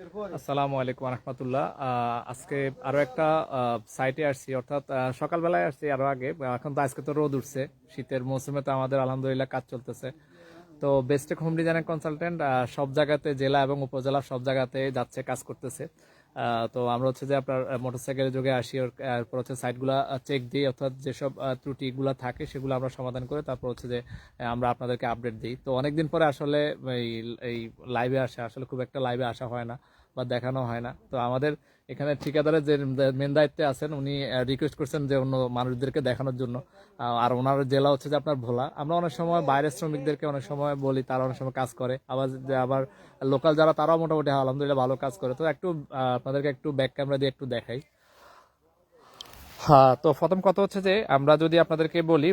আসসালামু আলাইকুম রহমতুল্লাহ আজকে আরও একটা সাইটে আসছি, অর্থাৎ সকালবেলায় আসছি আরও আগে এখন তো আজকে তো রোদ উঠছে, শীতের মৌসুমে তো আমাদের আলহামদুলিল্লাহ কাজ চলতেছে। তো বেস্টেক হোম ডিজাইনের কনসালটেন্ট সব জায়গাতে, জেলা এবং উপজেলা সব জায়গাতে যাচ্ছে, কাজ করতেছে। তো আমরা হচ্ছে যে আপনার মোটরসাইকেলের যোগে আসি তারপর হচ্ছে সাইটগুলো চেক দিই, অর্থাৎ যেসব ত্রুটিগুলো থাকে সেগুলো আমরা সমাধান করে তারপর হচ্ছে যে আমরা আপনাদেরকে আপডেট দিই। তো অনেকদিন পরে আসলে এই লাইভে আসা, আসলে খুব একটা লাইভে আসা হয় না। বা দেখানো হয় না। তো আমাদের এখানে ঠিকাদারের যে মেন দায়িত্বে আছেন, উনি রিকোয়েস্ট করছেন যে অন্য মানুষদেরকে দেখানোর জন্য। আর ওনার জেলা হচ্ছে যে আপনার ভোলা। আমরা অনেক সময় বাইরের শ্রমিকদেরকে অনেক সময় বলি, তারা অনেক সময় কাজ করে। আবার যে আবার লোকাল যারা, তারাও মোটামুটি আলহামদুলিল্লাহ ভালো কাজ করে। তো একটু আপনাদেরকে একটু ব্যাক ক্যামেরা দিয়ে একটু দেখাই। হ্যাঁ তো প্রথম কথা হচ্ছে যে আমরা যদি আপনাদেরকে বলি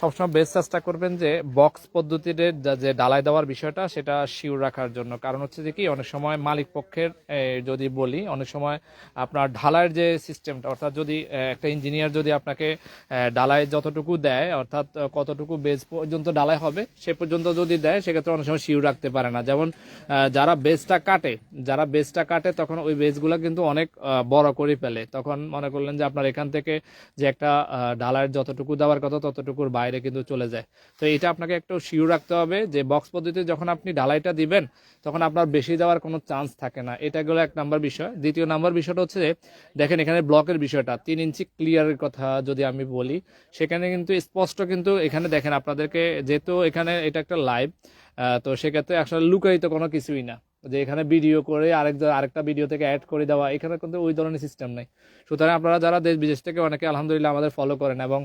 সবসময় বেস্ট চেষ্টা করবেন যে বক্স পদ্ধতিতে যে ডালাই দেওয়ার বিষয়টা, সেটা শিওর রাখার জন্য। কারণ হচ্ছে যে কি, অনেক সময় মালিক পক্ষের যদি বলি, অনেক সময় আপনার ঢালাইয়ের যে সিস্টেমটা অর্থাৎ যদি একটা ইঞ্জিনিয়ার যদি আপনাকে ডালাই যতটুকু দেয়, অর্থাৎ কতটুকু বেজ পর্যন্ত ডালাই হবে, সে পর্যন্ত যদি দেয়, সেক্ষেত্রে অনেক সময় শিওর রাখতে পারে না। যেমন যারা বেজটা কাটে, যারা বেজটা কাটে, তখন ওই বেজগুলো কিন্তু অনেক বড় করে ফেলে। তখন মনে করলেন যে আপনার এখান থেকে যে একটা ডালার যতটুকু দেওয়ার কথা ততটুকুর বাইরে কিন্তু চলে যায়। তো এটা আপনাকে একটু শিওর রাখতে হবে যে বক্স পদ্ধতিতে যখন আপনি ডালাইটা দিবেন, তখন আপনার বেশি দেওয়ার কোনো চান্স থাকে না। এটা গেলো এক নাম্বার বিষয়। দ্বিতীয় নাম্বার বিষয়টা হচ্ছে যে, দেখেন এখানে ব্লকের বিষয়টা, তিন ইঞ্চি ক্লিয়ারের কথা যদি আমি বলি, সেখানে কিন্তু স্পষ্ট কিন্তু এখানে দেখেন আপনাদেরকে যেহেতু এখানে এটা একটা লাইভ তো সেক্ষেত্রে আসলে লুকায়িত কোনো কিছুই না। যে এখানে ভিডিও করে আরেক আরেকটা ভিডিও থেকে অ্যাড করে দেওয়া, এখানে কিন্তু ওই ধরনের সিস্টেম নেই। সুতরাং আপনারা যারা দেশ বিদেশ থেকে অনেকে আলহামদুলিল্লাহ আমাদের ফলো করেন এবং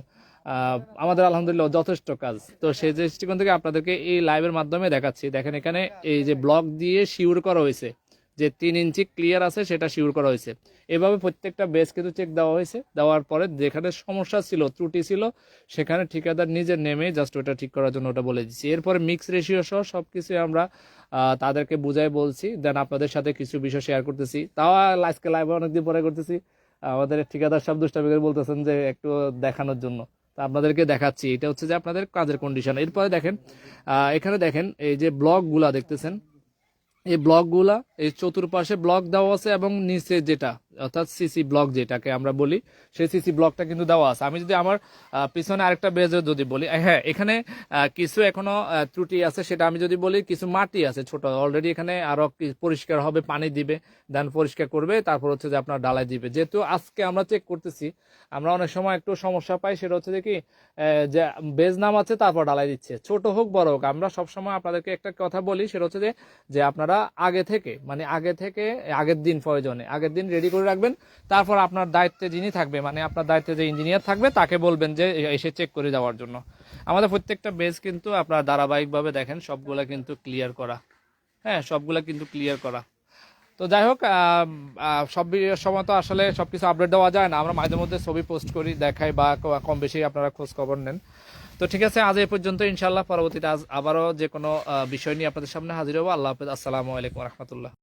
আমাদের আলহামদুলিল্লাহ যথেষ্ট কাজ। তো সেই দৃষ্টিকোণ থেকে আপনাদেরকে এই লাইভের মাধ্যমে দেখাচ্ছি। দেখেন এখানে এই যে ব্লগ দিয়ে শিওর করা হয়েছে। যে তিন ইঞ্চি ক্লিয়ার আছে, সেটা শিওর করা হয়েছে। এভাবে প্রত্যেকটা বেস কিন্তু চেক দেওয়া হয়েছে। দেওয়ার পরে যেখানে সমস্যা ছিল, ত্রুটি ছিল, সেখানে ঠিকাদার নিজে নেমে জাস্ট ওটা ঠিক করার জন্য ওটা বলে দিচ্ছি এরপরে মিক্স রেশিও সহ সব কিছু আমরা তাদেরকে বুঝাই বলছি। দেন আপনাদের সাথে কিছু বিষয় শেয়ার করতেছি। তাও আজকে লাইভে অনেকদিন পরে করতেছি। আমাদের ঠিকাদার সব দুষ্টামি বলতেছেন যে একটু দেখানোর জন্য। তা আপনাদেরকে দেখাচ্ছি। এটা হচ্ছে যে আপনাদের কাজের কন্ডিশন এরপরে দেখেন এখানে দেখেন, এই যে ব্লকগুলা দেখতেছেন এই ব্লকগুলা এই চতুর্পাশে ব্লক দেওয়া আছে এবং নিচে যেটা অর্থাৎ সিসি ব্লক যেটাকে আমরা বলি, সেই সিসি ব্লকটা কিন্তু দেওয়া আছে। আমি যদি আমার পিছনে আরেকটা বেজে যদি বলি হ্যাঁ এখানে কিছু এখনও ত্রুটি আছে, সেটা আমি যদি বলি, কিছু মাটি আছে ছোট। অলরেডি এখানে আরও পরিষ্কার হবে, পানি দিবে দেন পরিষ্কার করবে, তারপর হচ্ছে যে আপনার ডালাই দিবে। যেহেতু আজকে আমরা চেক করতেছি, আমরা অনেক সময় একটু সমস্যা পাই, সেটা হচ্ছে যে কি যে বেজ নাম আছে তারপর ডালাই দিচ্ছে। ছোট হোক, বড় হোক, আমরা সবসময় আপনাদেরকে একটা কথা বলি, সেটা হচ্ছে যে আপনারা আগে থেকে মানে আগে থেকে, আগের দিন প্রয়োজনে, আগের দিন রেডি করে রাখবেন। তারপর আপনার দায়িত্বে যিনি থাকবে মানে আপনার দায়িত্বে যে ইঞ্জিনিয়ার থাকবে, তাকে বলবেন যে এসে চেক করে যাওয়ার জন্য। আমাদের প্রত্যেকটা বেজ কিন্তু আপনার ধারাবাহিকভাবে দেখেন, সবগুলা কিন্তু ক্লিয়ার করা। হ্যাঁ সবগুলা কিন্তু ক্লিয়ার করা। তো যাই হোক সব সময় তো আসলে সব কিছু আপডেট দেওয়া যায় না। আমরা মাঝে মধ্যে ছবি পোস্ট করি, দেখাই বা কম বেশি আপনারা খোঁজ খবর নেন। তো ঠিক আছে, আজ এই পর্যন্ত ইনশাল্লাহ পরবর্তীতে আজ আবারও যে কোনো বিষয় নিয়ে আপনাদের সামনে হাজির হব। আল্লাহ হাফিজ। আসসালামু আলাইকুম রহমতুল্লাহ।